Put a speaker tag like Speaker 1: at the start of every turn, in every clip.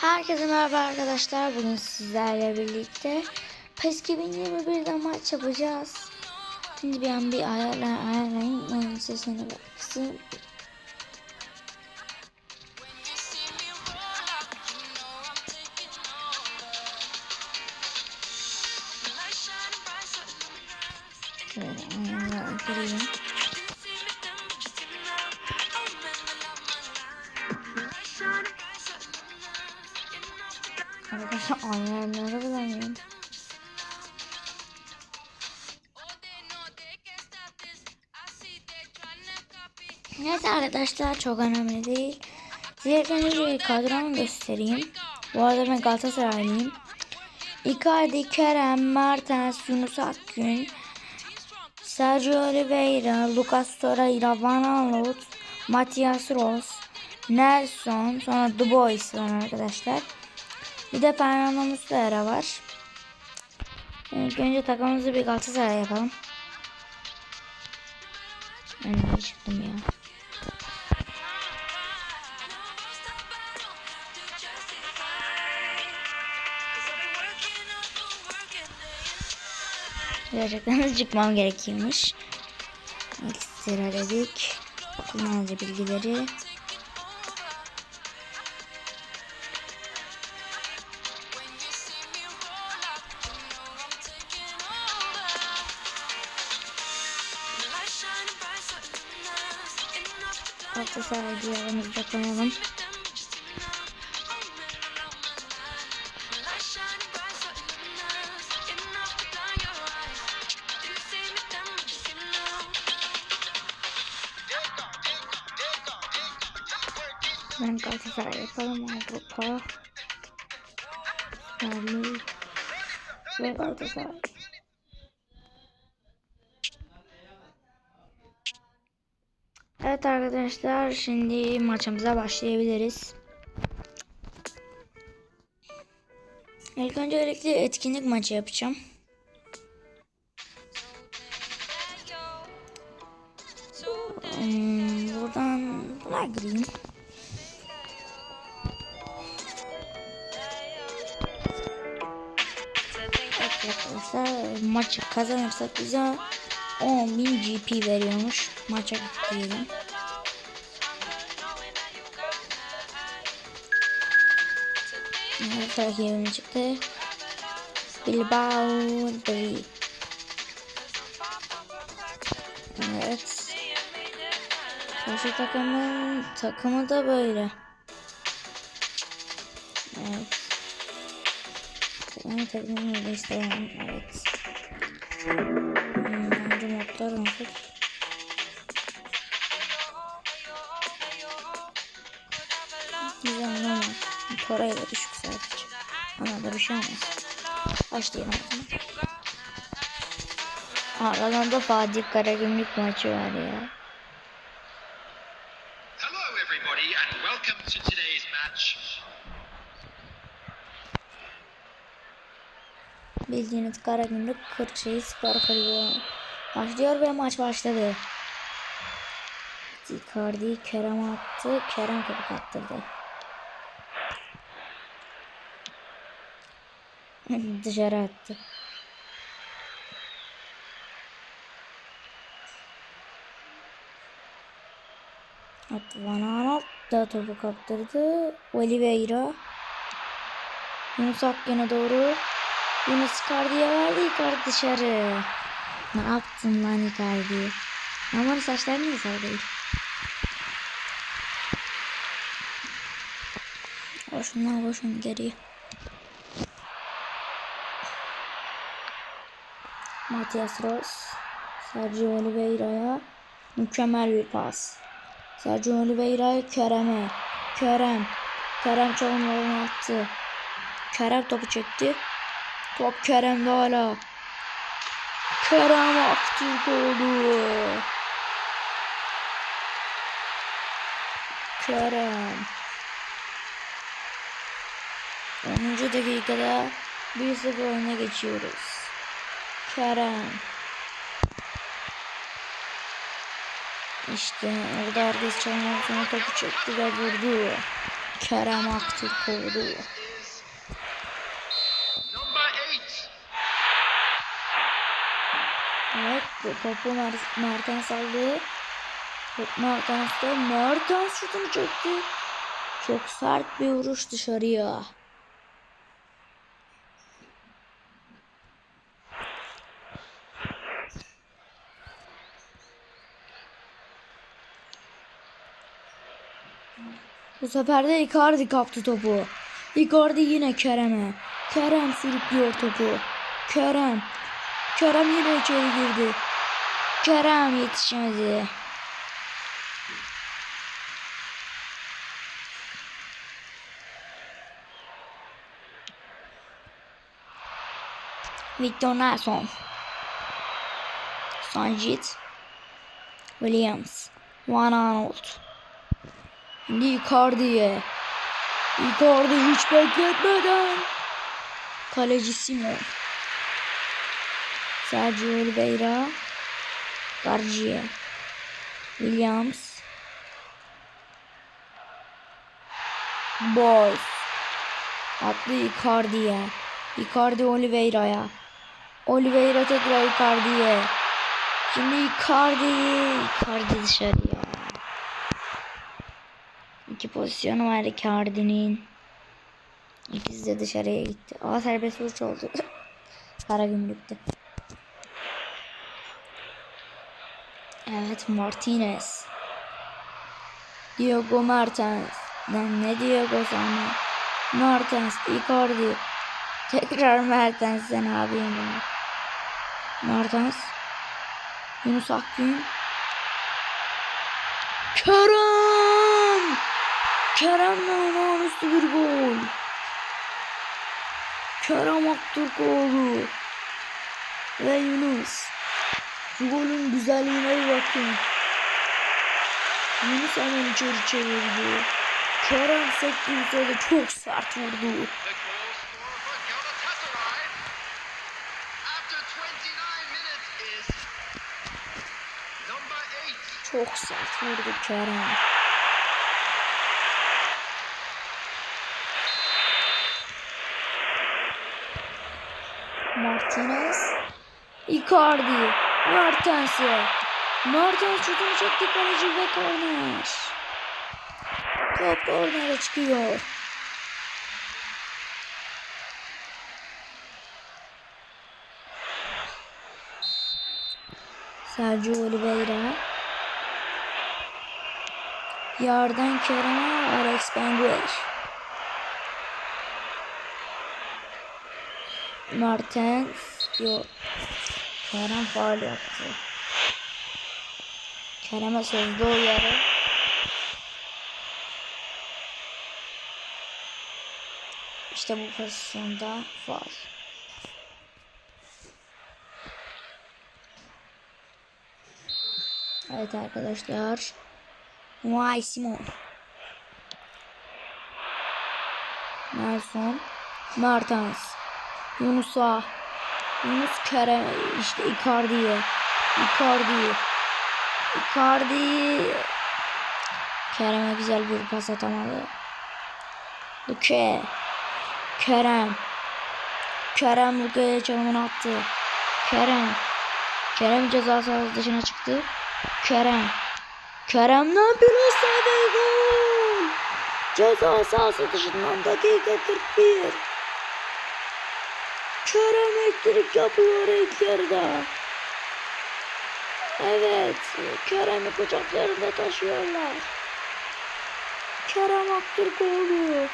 Speaker 1: Herkese merhaba arkadaşlar. Bugün sizlerle birlikte PES 2021'de maç yapacağız. Şimdi an bir ayarla ayarlayayım. Oyun sesini baksın. Neyse arkadaşlar çok önemli değil. İlk önce kadromu göstereyim. Bu arada ben Galatasaraylıyım. Icardi, Kerem, Mertens, Yunus Akgün, Sergio Oliveira, Lucas Torreira, Van Aanholt, Matias Ross, Nelson, sonra The Boys var arkadaşlar. Bir de Fernando Muslera var. İlk önce takımımızı bir Galatasaray yapalım. Ben çıktım ya. De çıkmam gerekiyormuş. Ekstra dedik. Kullanıcı bilgileri. Ben Galatasaray yapalım Avrupa. Lig ve Galatasaray. Evet arkadaşlar şimdi maçımıza başlayabiliriz. İlk öncelikle etkinlik maçı yapacağım. Hmm, buradan buna gireyim. Arkadaşlar maçı kazanırsak bize 10.000 GP veriyormuş. Maça diyelim. Evet rakibim çıktı. Bilbao Bri. Evet. Karşı takımın takımı da böyle. Evet. Takımını da istemem. Evet. Hmm, bence modlar nasıl? Güzel normal. Torayı da düşük sadece. Ona da bir şey olmaz. Başlayalım o zaman. Aralarında Fatih Karagümrük maçı var ya. Bildiğiniz Karagümrük Kırkşehir Spor Kulübü başlıyor ve maç başladı. Icardi Kerem attı. Kerem kapı attırdı. Dışarı attı. At Van Aanholt da topu kaptırdı. Oliveira. Yunus Akgün'e doğru. Yunus Icardi'ye verdi. Icardi dışarı. Ne yaptın lan Icardi? Ama saçları niye sarı değil? Boşuna boşun geri. Matias Ross. Sergio Oliveira'ya mükemmel bir pas. Sergio Oliveira'ya Kerem'e. Kerem. Kerem çalımlarını attı. Kerem topu çekti. Top Kerem'de hala. Kerem attı golü. Kerem. 10. dakikada 1-0 öne geçiyoruz. Kerem. İşte orada herkes çalımdan sonra topu çekti ve vurdu. Kerem Aktürkoğlu.
Speaker 2: is
Speaker 1: topu Mer- Mertens aldı. Top Mertens'te Mertens şutunu çekti. Çok sert bir vuruş dışarıya. Bu sefer de Icardi kaptı topu. Icardi yine Kerem'e. Kerem sürüklüyor topu. Kerem. Kerem yine içeri girdi. Kerem yetişemedi. Victor Nelson. Sanjit. Williams. Van Arnold. Şimdi Icardi'ye. Icardi hiç bekletmeden. Kaleci Simon. Sergio Oliveira. Garcia. Williams. Boys. Atlı Icardi'ye. Icardi Oliveira'ya. Oliveira tekrar Icardi'ye. Şimdi Icardi. Icardi dışarıya. İki pozisyonu var Icardi'nin. İkisi de dışarıya gitti. Aa serbest vuruş oldu. Para gümrükte. Evet Martinez. Diego Martins. Lan ne Diego sana? Martins, Icardi. Tekrar Mertens'ten abim bunu. Martins. Yunus Akgün. Kerem! Kerem'le olağanüstü bir gol. Kerem Aktürkoğlu. Ve Yunus. Şu golün güzelliğine bir bakın. Yunus hemen içeri çevirdi. Kerem sektirse de çok sert vurdu.
Speaker 2: The goal scorer for Galatasaray after 29 minutes is number eight.
Speaker 1: Çok sert vurdu Kerem. Martinez. Icardi. Mertens'e. Mertens şutunu çekti kaleci ve korner. Top kornere çıkıyor. Sergio Oliveira. Yardan Kerem'e Alex Benguer. Martens yok. Kerem faal yaptı. Kerem'e sözde uyarı. İşte bu pozisyonda faal. Evet arkadaşlar. Vay Simon. Nelson. Mertens. Yunus'a. Yunus Kerem. işte Icardi'ye. Icardi. Icardi. Kerem'e güzel bir pas atamadı. Luke. Kerem. Kerem Luke'ye çalımını attı. Kerem. Kerem ceza sahası dışına çıktı. Kerem. Kerem ne yapıyor Osaka gol. Ceza sahası dışından dakika 41. Kerem elektrik yapıyor ilk yarıda. Evet. Kerem'i kucaklarında taşıyorlar. Kerem
Speaker 2: goal scorer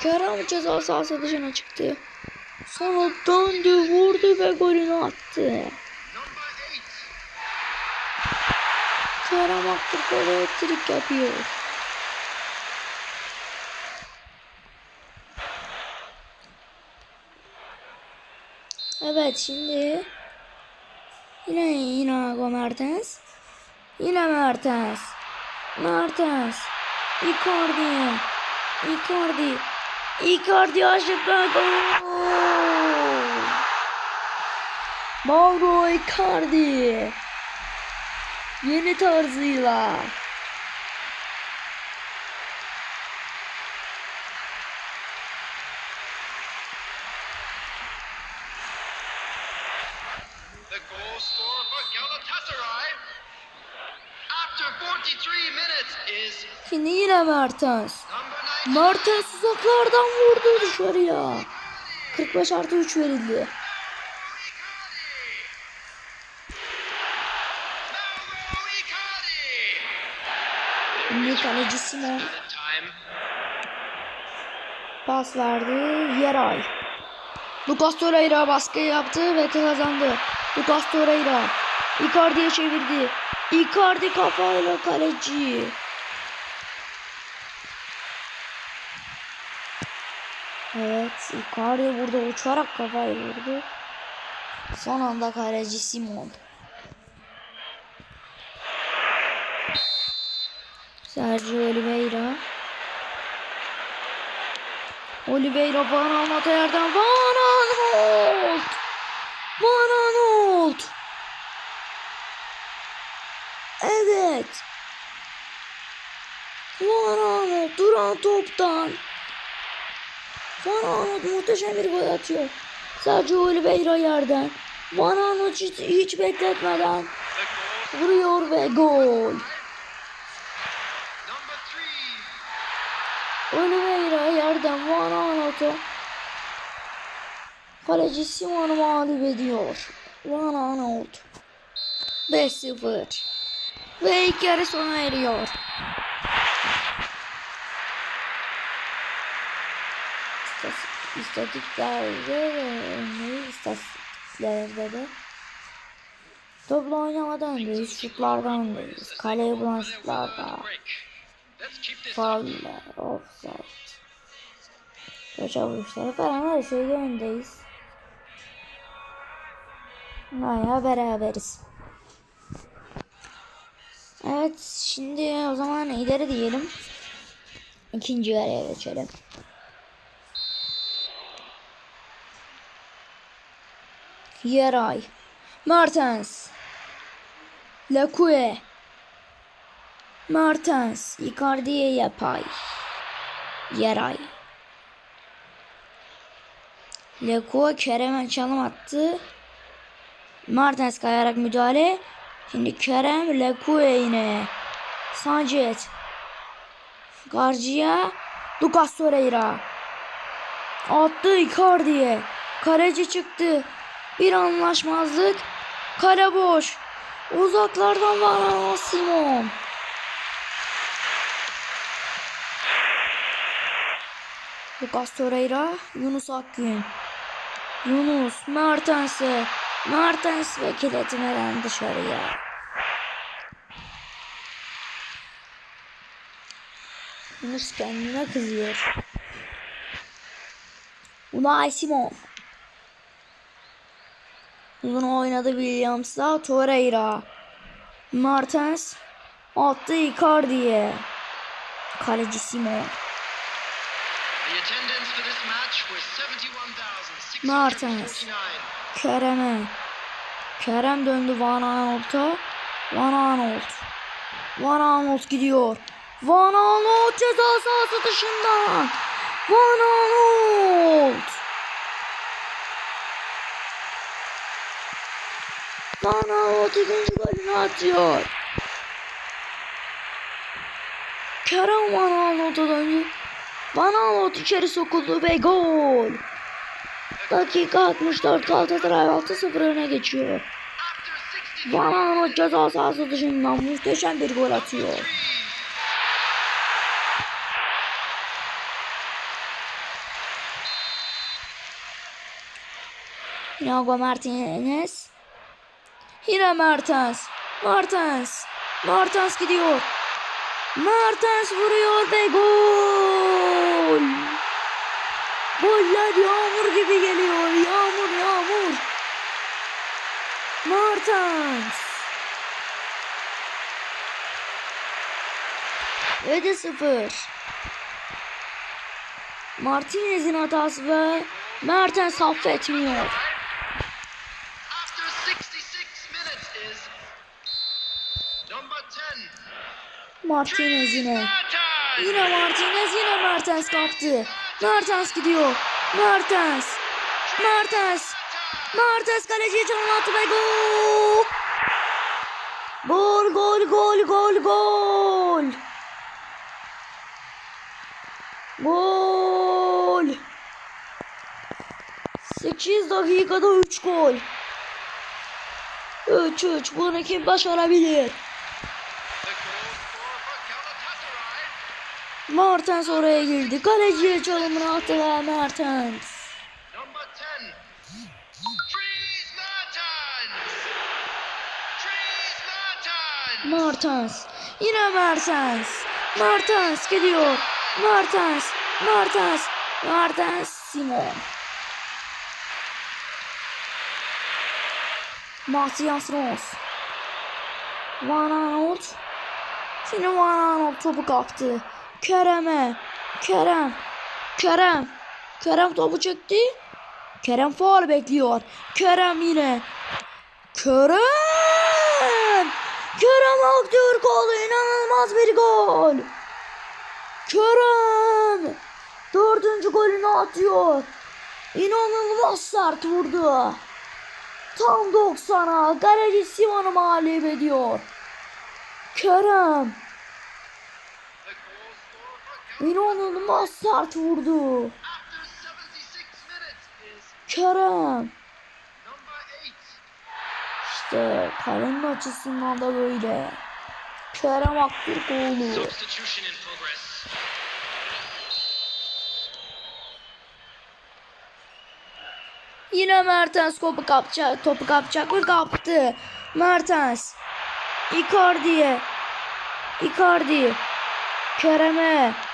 Speaker 1: Kerem ceza sahası dışına çıktı. Sonra döndü vurdu ve golünü attı. Kerem Aktürkoğlu elektrik yapıyor. Evet şimdi yine yine Mertens. Yine Mertens. Mertens. Icardi. Icardi. Icardi açlıkla gol. Mauro Icardi. Yeni tarzıyla.
Speaker 2: The goal scorer for Galatasaray after 43 minutes is
Speaker 1: Şimdi yine Mertens.
Speaker 2: number 9.
Speaker 1: Mertens uzaklardan vurdu dışarıya. 45 artı 3 verildi. Şimdi kaleci Simon pas verdi. Yeray. Lucas Torreira baskı yaptı ve kazandı. Lucas Torreira. Icardi'ye çevirdi. Icardi kafayla kaleci. Evet, Icardi burada uçarak kafayı vurdu. Son anda kaleci Simon. Sergio Oliveira. Oliveira Van Aanholt'a yerden Van Aanholt. Van. Evet. Van Aanholt duran toptan. Van Aanholt muhteşem bir gol atıyor. Sergio Oliveira yerden. Van Aanholt hiç, hiç bekletmeden vuruyor ve gol.
Speaker 2: number 3.
Speaker 1: Oliveira yerden Van Aanholt'a kaleci Simon'u mağlup ediyor. Van Aanholt 5-0 ve ilk yarı sona eriyor. İstatistiklerde de öndeyiz, istatistiklerde de toplu oynamadan öndeyiz, şutlardan öndeyiz, kaleye bulan şutlarda. Fauller, offside. Köşe vuruşları falan her şeyde öndeyiz. Baya beraberiz. Evet şimdi o zaman ileri diyelim. İkinci yarıya geçelim. Yeray. Mertens. Lekue. Mertens. Icardi'ye yapay. Yeray. Leko Kerem'e çalım attı. Mertens kayarak müdahale. Şimdi Kerem Leku'ya yine. Sancet. Garcia. Lucas Torreira. Attı Icardi'ye. Kaleci çıktı. Bir anlaşmazlık. Kale boş. Uzaklardan var Simon. Lucas Torreira, Yunus Akgün. Yunus, Mertens'e. Mertens ve kiletmeden dışarıya. Yunus kendine kızıyor. Unai Simon. Uzun oynadı Williams'la Torreira. Mertens attı Icardi'ye. Kaleci Simon.
Speaker 2: The attendance for this match was 71,649.
Speaker 1: Mertens. Kerem'e. Kerem döndü Van Aanholt'a. Van Aanholt. Van Aanholt gidiyor. Van Aanholt ceza sahası dışında. Van Aanholt. Aanholt ikinci golünü atıyor. Kerem Van Aanholt'a döndü. Van Aanholt içeri sokuldu ve gol. Dakika 64 Galatasaray 6-0 öne geçiyor.
Speaker 2: After 60
Speaker 1: Van Aanholt ceza sahası dışından muhteşem bir gol atıyor. Thiago Martinez. Yine Mertens. Mertens. Mertens gidiyor. Mertens vuruyor ve gol. Goller yağmur gibi geliyor. Yağmur yağmur. Mertens. 7-0. Martinez'in hatası ve Mertens affetmiyor.
Speaker 2: After 66 minutes is number 10.
Speaker 1: Martinez yine. Yine Martinez yine Mertens kaptı. Mertens gidiyor. Mertens. Mertens. Mertens kaleciye çalım attı ve gol. Gol gol gol gol gol. Gol. 8 dakikada 3 gol. 3-3 bunu kim başarabilir?
Speaker 2: The goal scorer for Galatasaray.
Speaker 1: Mertens oraya girdi. Kaleciye çalımını attı ve Mertens.
Speaker 2: Number 10. Dries Mertens.
Speaker 1: Yine Mertens. Mertens gidiyor. Mertens. Mertens. Mertens. Simon. Matias Rons. Van Aanholt. Yine Van Aanholt topu kaptı. Kerem'e. Kerem. Kerem. Kerem topu çekti. Kerem faul bekliyor. Kerem yine. Kerem! Kerem Aktürk golü inanılmaz bir gol. Kerem! Dördüncü golünü atıyor. İnanılmaz sert vurdu. Tam 90'a kaleci Simon'u mağlup ediyor. Kerem
Speaker 2: The goal scorer for
Speaker 1: inanılmaz sert vurdu.
Speaker 2: after 76 minutes is
Speaker 1: Kerem
Speaker 2: number 8.
Speaker 1: işte kalenin açısından da böyle. Kerem
Speaker 2: in progress.
Speaker 1: Yine Mertens topu kapacak, topu kapacak ve kaptı. Mertens. Icardi'ye. Icardi. Kerem'e.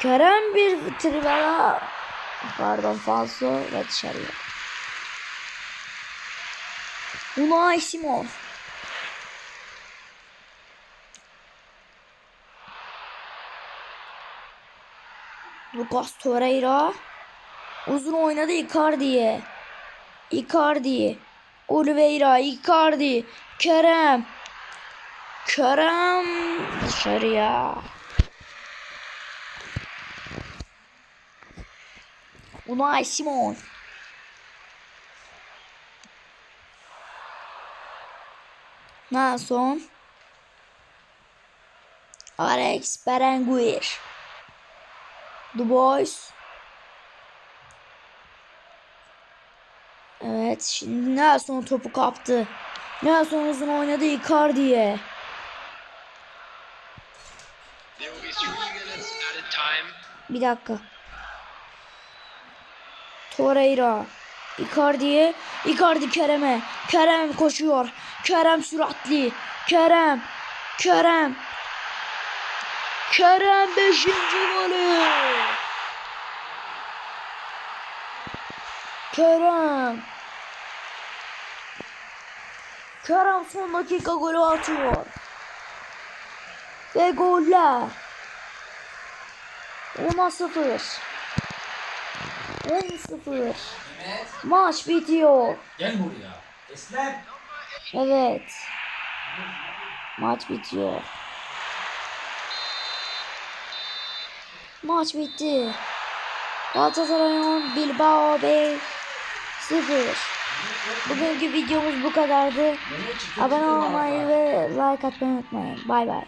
Speaker 1: Kerem bir trivela. Pardon falso ve dışarıya. Unai Simon. Lucas Torreira. Uzun oynadı Icardi'ye. Icardi. Oliveira. Icardi. Kerem. Kerem. Dışarıya. Unai Simon. Nelson. Alex Berenguer. Du Bois. Evet şimdi Nelson topu kaptı. Nelson uzun oynadı Icardi'ye.
Speaker 2: There will be three minutes at a time.
Speaker 1: Bir dakika. Torreira. Icardi'ye. Icardi Kerem'e. Kerem koşuyor. Kerem süratli. Kerem. Kerem. Kerem 5. golü. Kerem. Kerem son dakika golü atıyor. Ve goller. 10'a 0. 10-0. Maç bitiyor.
Speaker 3: Gel buraya. Eslem.
Speaker 1: Evet. Maç bitiyor. Maç bitti. Galatasaray 10, Bilbao 5 0. Bugünkü videomuz bu kadardı. Abone olmayı ve like atmayı unutmayın. Bay bay.